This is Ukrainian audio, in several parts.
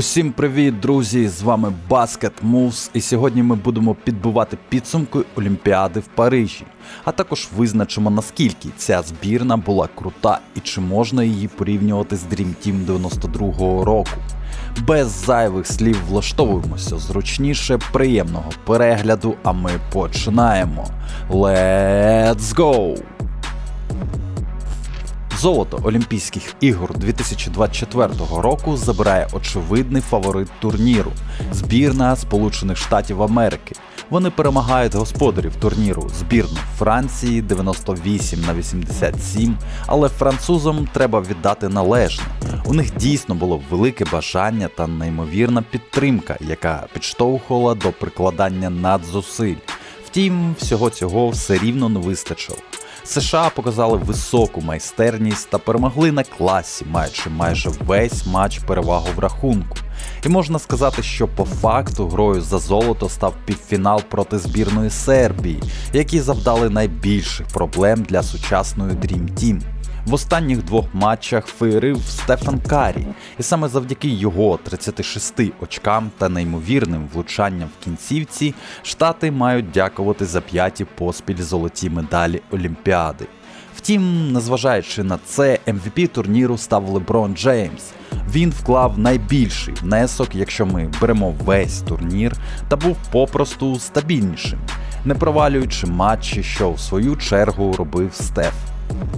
Усім привіт, друзі! З вами Basket Moves, і сьогодні ми будемо підбивати підсумки Олімпіади в Парижі, а також визначимо наскільки ця збірна була крута і чи можна її порівнювати з Dream Team 92-го року. Без зайвих слів влаштовуємося зручніше, приємного перегляду, а ми починаємо. Let's go! Золото Олімпійських ігор 2024 року забирає очевидний фаворит турніру збірна Сполучених Штатів Америки. Вони перемагають господарів турніру збірну Франції 98 на 87, але французам треба віддати належне. У них дійсно було велике бажання та неймовірна підтримка, яка підштовхувала до прикладання надзусиль. Втім, всього цього все рівно не вистачило. США показали високу майстерність та перемогли на класі, маючи майже весь матч перевагу в рахунку. І можна сказати, що по факту грою за золото став півфінал проти збірної Сербії, які завдали найбільших проблем для сучасної Dream Team. В останніх двох матчах феєрив Стефан Карі, і саме завдяки його 36 очкам та неймовірним влучанням в кінцівці штати мають дякувати за п'яті поспіль золоті медалі Олімпіади. Втім, незважаючи на це, MVP турніру став Леброн Джеймс. Він вклав найбільший внесок, якщо ми беремо весь турнір, та був попросту стабільнішим, не провалюючи матчі, що в свою чергу робив Стеф.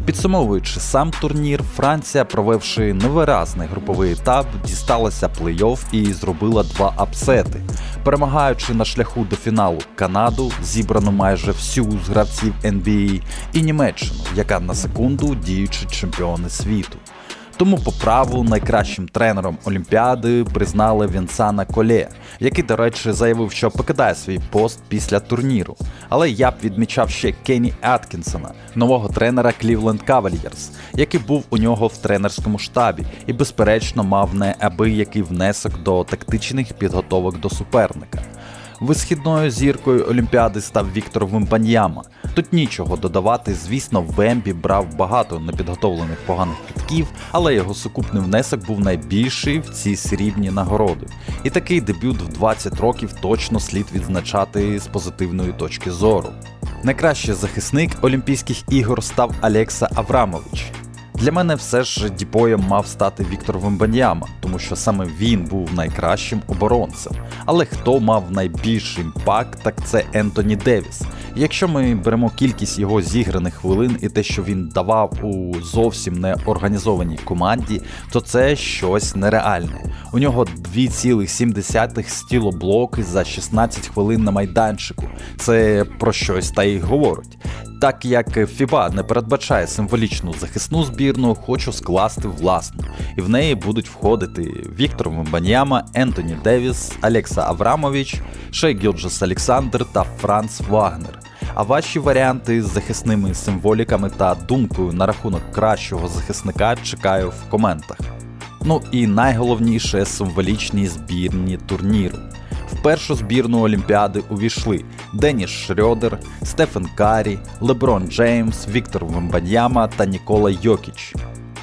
Підсумовуючи сам турнір, Франція, провевши невиразний груповий етап, дісталася плей-офф і зробила два апсети, перемагаючи на шляху до фіналу Канаду, зібрану майже всю з гравців NBA, і Німеччину, яка на секунду діючі чемпіони світу. Тому по праву найкращим тренером Олімпіади признали Вінсана Колє, який, до речі, заявив, що покидає свій пост після турніру. Але я б відмічав ще Кенні Аткінсона, нового тренера Cleveland Cavaliers, який був у нього в тренерському штабі і, безперечно, мав неабиякий внесок до тактичних підготовок до суперника. Висхідною зіркою Олімпіади став Віктор Вимбаньяма. Тут нічого додавати, звісно, Вембі брав багато непідготовлених поганих китків, але його сукупний внесок був найбільший в ці срібні нагороди. І такий дебют в 20 років точно слід відзначати з позитивної точки зору. Найкращий захисник Олімпійських ігор став Алекса Аврамович. Для мене все ж діпоєм мав стати Віктор Вембаньяма, тому що саме він був найкращим оборонцем. Але хто мав найбільший імпакт, так це Ентоні Девіс. Якщо ми беремо кількість його зіграних хвилин і те, що він давав у зовсім неорганізованій команді, то це щось нереальне. У нього 2,7 стілоблоки за 16 хвилин на майданчику. Це про щось та й говорить. Так як ФІБА не передбачає символічну захисну збірну, хочу скласти власну, і в неї будуть входити Віктор Мбаньяма, Ентоні Девіс, Алекса Аврамович, Шей Гілджес Олександр та Франц Вагнер. А ваші варіанти з захисними символіками та думкою на рахунок кращого захисника чекаю в коментах. Ну і найголовніше символічні збірні турніру. В першу збірну Олімпіади увійшли Деніс Шрьодер, Стефен Карі, Леброн Джеймс, Віктор Вембаньяма та Нікола Йокіч.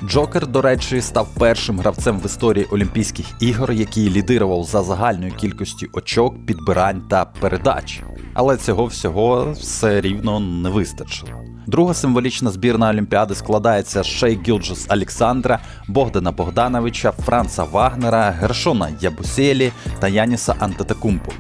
Джокер, до речі, став першим гравцем в історії Олімпійських ігор, який лідирував за загальною кількістю очок, підбирань та передач. Але цього всього все рівно не вистачило. Друга символічна збірна Олімпіади складається з Шей Гілджес Олександра, Богдана Богдановича, Франца Вагнера, Гершона Ябуселі та Яніса Антетекумпу.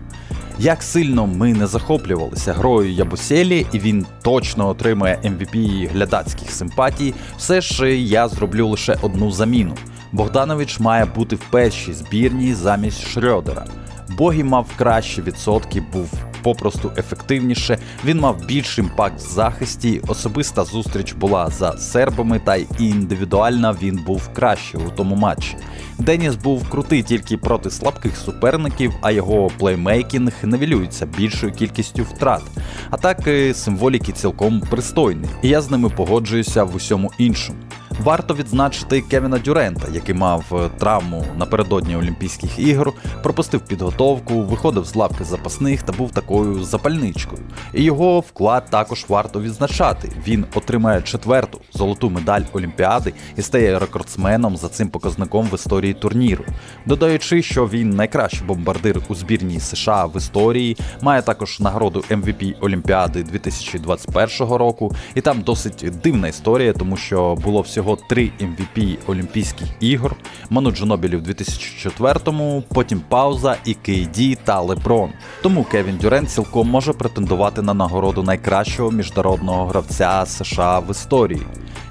Як сильно ми не захоплювалися грою Ябуселі, і він точно отримує MVP глядацьких симпатій, все ж я зроблю лише одну заміну. Богданович має бути в першій збірній замість Шрьодера. Богі мав кращі відсотки, був попросту ефективніше. Він мав більший імпакт в захисті. Особиста зустріч була за сербами, та й індивідуально він був кращий у тому матчі. Деніс був крутий тільки проти слабких суперників, а його плеймейкінг невілюється більшою кількістю втрат. А так символіки цілком пристойні, і я з ними погоджуюся в усьому іншому. Варто відзначити Кевіна Дюрента, який мав е, травму напередодні Олімпійських ігор, пропустив підготовку, виходив з лавки запасних та був такою запальничкою. І його вклад також варто відзначати. Він отримає четверту золоту медаль Олімпіади і стає рекордсменом за цим показником в історії турніру. Додаючи, що він найкращий бомбардир у збірній США в історії, має також нагороду MVP Олімпіади 2021 року, і там досить дивна історія, тому що було всього три MVP Олімпійських ігор: Ману Джонобілі в 2004-му, потім пауза і KD та Леброн. Тому Кевін Дюрент цілком може претендувати на нагороду найкращого міжнародного гравця США в історії.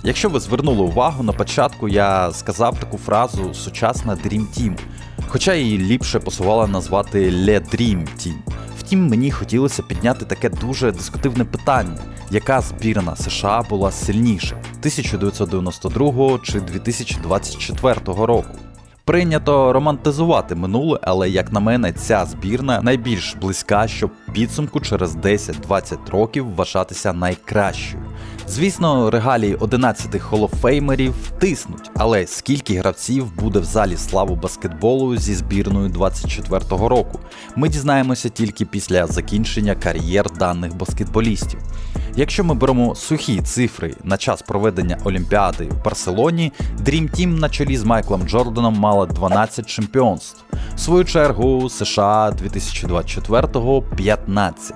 Якщо ви звернули увагу на початку, я сказав таку фразу сучасна Dream Team, хоча її ліпше посувала назвати Le Dream Team. Втім, мені хотілося підняти таке дуже дискутивне питання, яка збірна США була сильніша 1992 чи 2024 року. Прийнято романтизувати минуле, але як на мене, ця збірна найбільш близька, щоб підсумку через 10-20 років вважатися найкращою. Звісно, регалії 11 холофеймерів тиснуть, але скільки гравців буде в залі славу баскетболу зі збірною 24-го року, ми дізнаємося тільки після закінчення кар'єр даних баскетболістів. Якщо ми беремо сухі цифри на час проведення Олімпіади в Барселоні, Dream Team на чолі з Майклом Джорданом мала 12 чемпіонств. В свою чергу США 2024-го 15.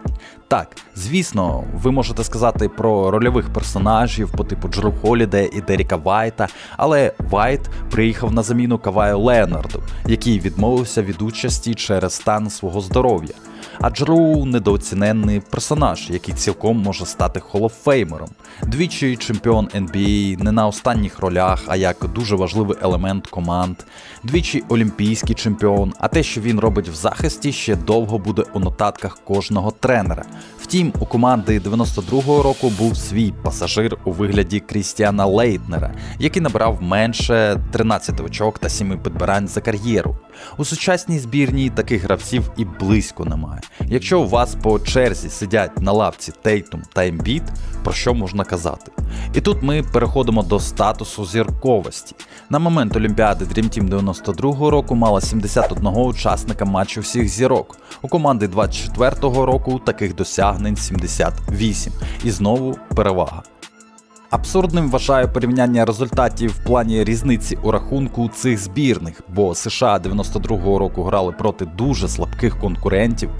Так, звісно, ви можете сказати про рольових персонажів по типу Джеру Холіде і Деріка Вайта, але Вайт приїхав на заміну Каваю Леонарду, який відмовився від участі через стан свого здоров'я. А Джеру недооціненний персонаж, який цілком може стати холофеймером. Двічі чемпіон NBA не на останніх ролях, а як дуже важливий елемент команд, двічі олімпійський чемпіон, а те, що він робить в захисті, ще довго буде у нотатках кожного тренера. Втім, у команди 92-го року був свій пасажир у вигляді Крістіана Лейтнера, який набрав менше 13 очок та 7 підбирань за кар'єру. У сучасній збірній таких гравців і близько немає. Якщо у вас по черзі сидять на лавці Тейтум та Ембіт, про що можна казати? І тут ми переходимо до статусу зірковості. На момент Олімпіади Dream Team 92 року мала 71 учасника матчу всіх зірок. У команди 24-го року таких досягнень 78. І знову перевага. Абсурдним вважаю порівняння результатів в плані різниці у рахунку цих збірних, бо США 92-го року грали проти дуже слабких конкурентів.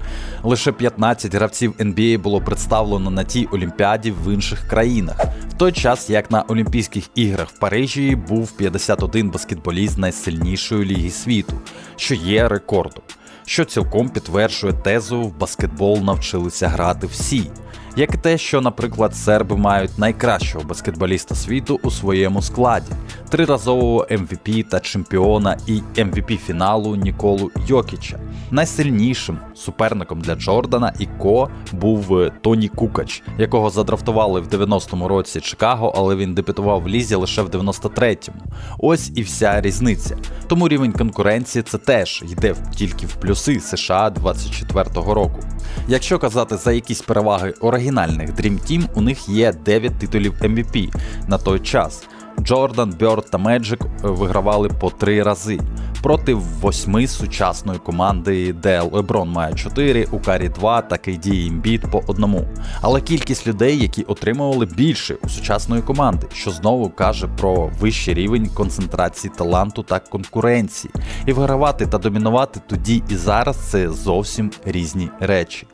Лише 15 гравців NBA було представлено на тій Олімпіаді в інших країнах, в той час як на Олімпійських іграх в Парижі був 51 баскетболіст найсильнішої ліги світу, що є рекордом. Що цілком підтверджує тезу в баскетбол навчилися грати всі як і те, що, наприклад, серби мають найкращого баскетболіста світу у своєму складі, триразового MVP та чемпіона і MVP фіналу Ніколу Йокіча. Найсильнішим суперником для Джордана і Ко був е, Тоні Кукач, якого задрафтували в 90-му році Чикаго, але він дебютував в лізі лише в 93-му. Ось і вся різниця. Тому рівень конкуренції це теж йде тільки в плюси США 24-го року. Якщо казати за якісь переваги оригінальних Dream Team, у них є 9 титулів MVP на той час. Джордан, Бьорд та Меджик вигравали по три рази проти восьми сучасної команди, де Леброн має 4, у Карі 2 та KD Імбіт по одному. Але кількість людей, які отримували більше у сучасної команди, що знову каже про вищий рівень концентрації таланту та конкуренції. І вигравати та домінувати тоді і зараз це зовсім різні речі.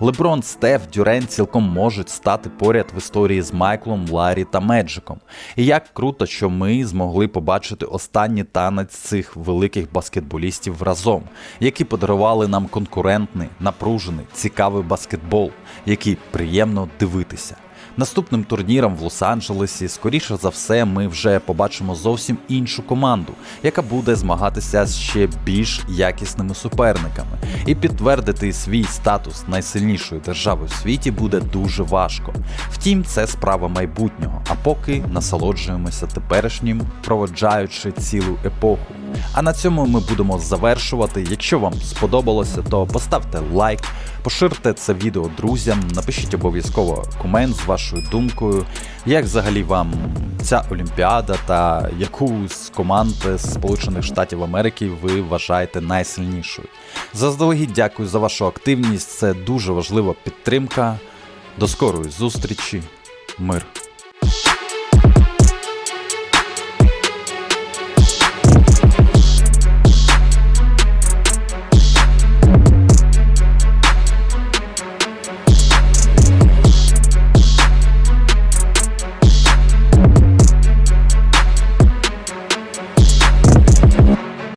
Леброн, Стеф, Дюрен цілком можуть стати поряд в історії з Майклом, Ларі та Меджиком. І як круто, що ми змогли побачити останній танець цих великих баскетболістів разом, які подарували нам конкурентний, напружений, цікавий баскетбол, який приємно дивитися. Наступним турніром в Лос-Анджелесі, скоріше за все, ми вже побачимо зовсім іншу команду, яка буде змагатися з ще більш якісними суперниками. І підтвердити свій статус найсильнішої держави в світі буде дуже важко. Втім, це справа майбутнього. А поки насолоджуємося теперішнім, проводжаючи цілу епоху. А на цьому ми будемо завершувати. Якщо вам сподобалося, то поставте лайк, поширте це відео друзям, напишіть обов'язково комент з вашою думкою, як взагалі вам ця Олімпіада та яку з команд Сполучених Штатів Америки ви вважаєте найсильнішою. Заздалегідь дякую за вашу активність. Це дуже важлива підтримка. До скорої зустрічі. Мир.